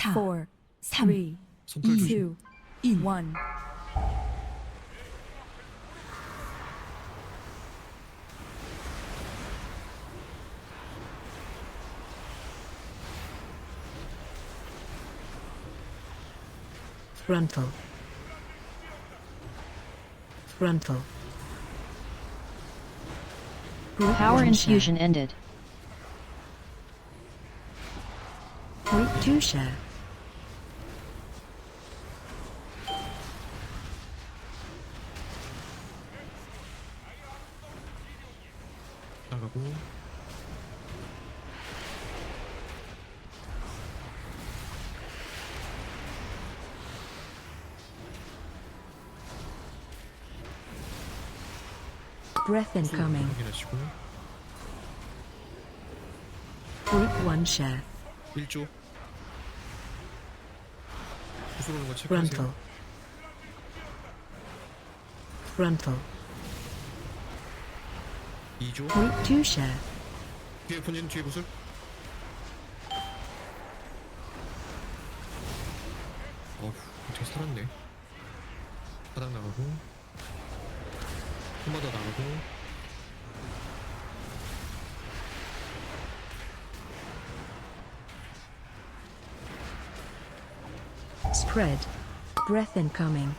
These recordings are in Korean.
4, four, 3, three, 손털 조심. two, 1. one. Frontal. Frontal. Group Power one share. infusion ended. Group 2 share. 나가고 Breath incoming. 확인하시고 Group 1 share. 1조 구슬 오는 거 Frontal. 체크하세요 Frontal. 2조 Group 2 share. 뒤에 본진 뒤에 구슬 어휴 어떻게 살았네 바닥 나가고 한번더 나가고 Spread. Breath incoming.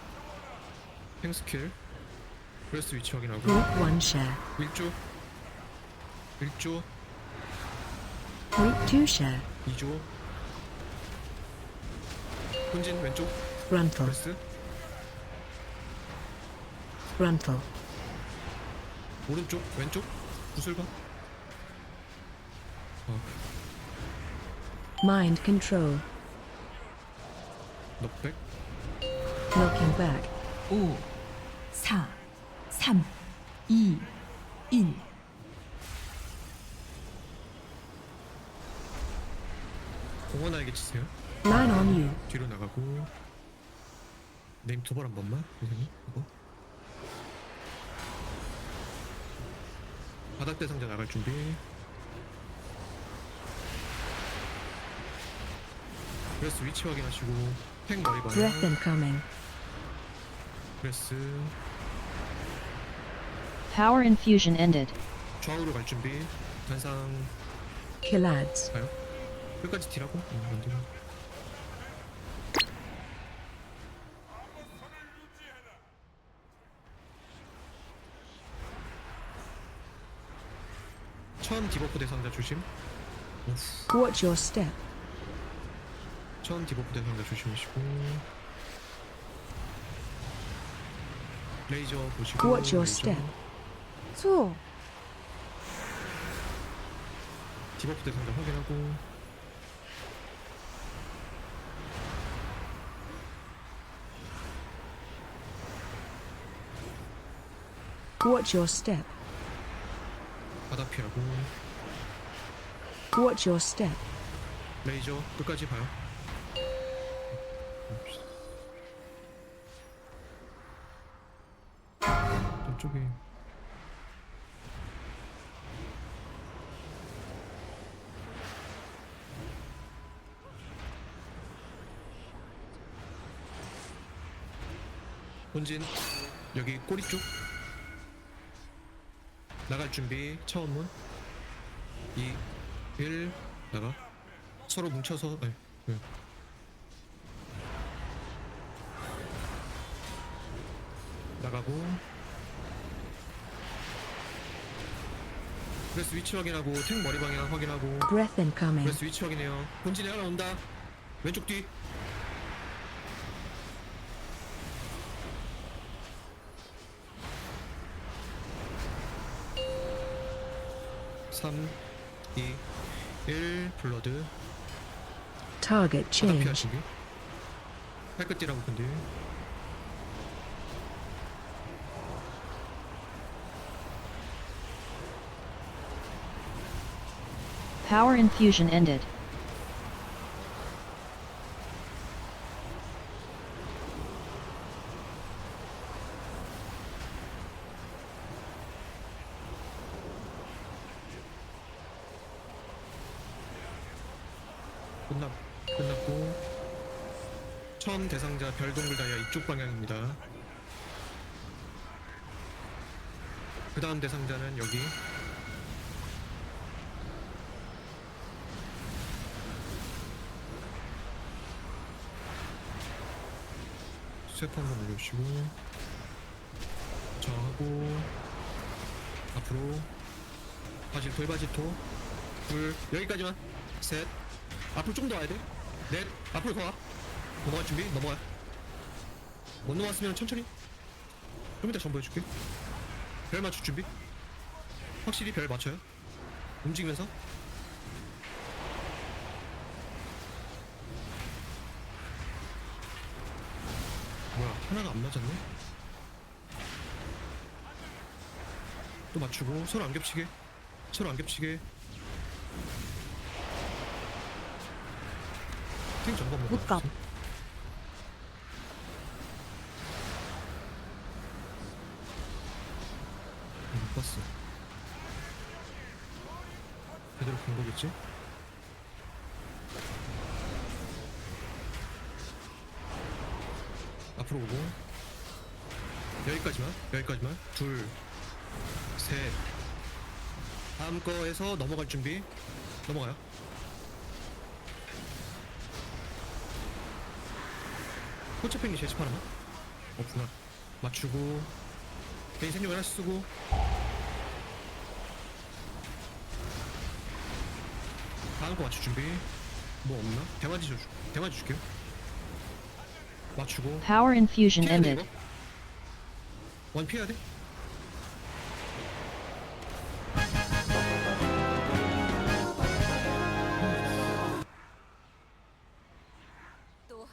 팽스킬 브레스 위치 확인하고 Group 1 share. 1조 1조 Group 2 share. 2조 본진 왼쪽 Frontal. 브레스 Frontal. 오른쪽 왼쪽 구슬가 어 Mind control. 넉백 Knocking back. 5, 4, 3, 2, 1. 날개 치세요? Line on you. 뒤로 나가고. 네임 도발 한 번만 선생님. 이거 바닥대 상자 나갈 준비. 브레스 위치 확인하시고 팽 머리 Breath incoming. 브레스 Power infusion ended. 좌우로 갈 준비. 단상. Killads. 가요 끝까지 딜하고 음, 만들어 처음 디버프 대상자 조심 오프. Watch your step. 처음 디버프 대상자 조심하시고 레이저 보시고 Watch your 레이저. step. 수호. 디버프 대상자 확인하고 Watch your step. 바닥 피하고 Watch your step. 레이저 끝까지 봐요 저쪽에 본진 여기 꼬리 쪽 나갈 준비. 처음 문. 2, 1 나가. 서로 뭉쳐서 네, 네. 나가고. 브레스 위치 확인하고 탱 머리 방향 확인하고. Breath incoming. 브레스 위치 확인해요. 본진에 하나 온다. 왼쪽 뒤 3, 2, 1 블러드 Target 바닥 change. 피하시기 팔끝 뛰라고 근데 Power infusion ended. 끝남 끝났고. 처음 대상자 별동굴 다이아 이쪽 방향입니다. 그 다음 대상자는 여기. 스텝 한번 올려주시고. 저하고 앞으로. 바질 돌바지토. 둘 여기까지만. 셋 앞으로 좀더 와야 돼 넷 앞으로 더와. 넘어갈 준비. 넘어가. 못 넘어갔으면 천천히. 좀 이따 전부 해줄게. 별 맞출 준비. 확실히 별 맞춰요. 움직이면서. 뭐야 하나가 안 맞았네? 또 맞추고 서로 안 겹치게 서로 안 겹치게 팀 점검 한번 못 가. 봐주세요. 못 봤어 제대로 본 거겠지? 앞으로 오고 여기까지만 여기까지만 둘셋 다음 거에서 넘어갈 준비 넘어가요 호차팽이 제습 하나만 없구나. 맞추고 개인 생존 하나씩 쓰고. 다음 거 맞출 준비. 뭐 없나? 대마지 줘 대마지 줄게요. 맞추고. Power infusion 피해야 돼 ended. 이거? 원 피해야 돼